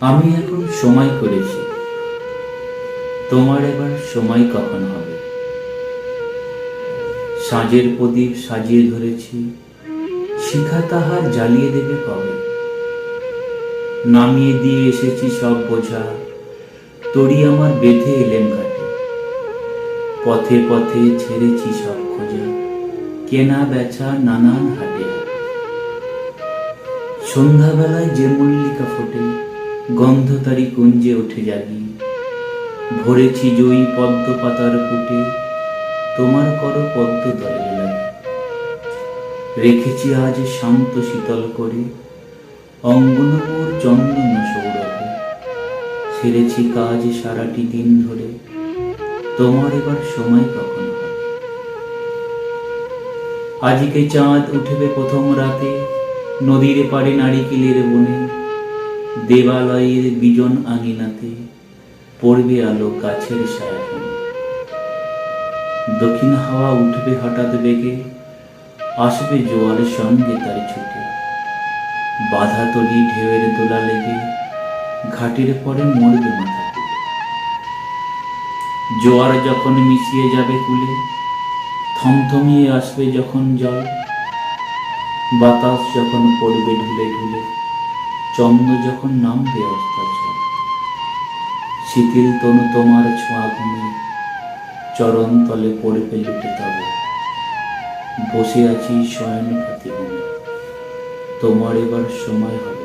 আমি এখন সময় করেছি। তোমার এবার সময় কখন হবে? সাজের প্রদীপ সাজিয়ে ধরেছি। শিখা তাহার জ্বালিয়ে দেবে কবে? নামিয়ে দিয়ে এসেছি সব বোঝা। তড়ি আমার বেঁধে এলেম ঘাটে। পথে পথে ছেড়েছি সব খোঁজা। কেনা বেচা নানান হাটে। সন্ধ্যাবেলায় যে মল্লিকা ফোটে গন্ধ তারি কুঞ্জে উঠে জাগি। ভরেছি জয়ী পদ্ম পাতার পুটে, তোমার কর পদ্ম তলে রেখেছি আজ শান্ত শীতল করে, অঙ্গন মোর চন্দন সৌরভে। ছেড়েছি কাজ সারাটি দিন ধরে, তোমার এবার সময় কখন আজকে চাঁদ উঠবে প্রথম রাতে, নদীর পাড়ে নারিকেলের বনে। দেবালয়ের বিজন আঙিনাতে পড়বে আলো গাছের ছায়াখানে দক্ষিণ হাওয়া উঠবে হঠাৎ বেগে, আসবে জোয়ারের সঙ্গে তার ছুটে। বাধা তলি ঢেউয়ের দোলা লেগে, ঘাটের পরে মরবে মাথা জোয়ার যখন মিশিয়ে যাবে কুলে, থমথমিয়ে আসবে যখন জল। বাতাস যখন পড়বে ঢুলে ঢুলে। চন্দ্র যখন নামবে অস্তাচল, শিথিল তনু তোমার ছোঁয়া ঘুমে, চরণ তলে পড়ে পেলে তবে। বসে আছি শয়ন ঘুমে, তোমার এবার সময় হবে।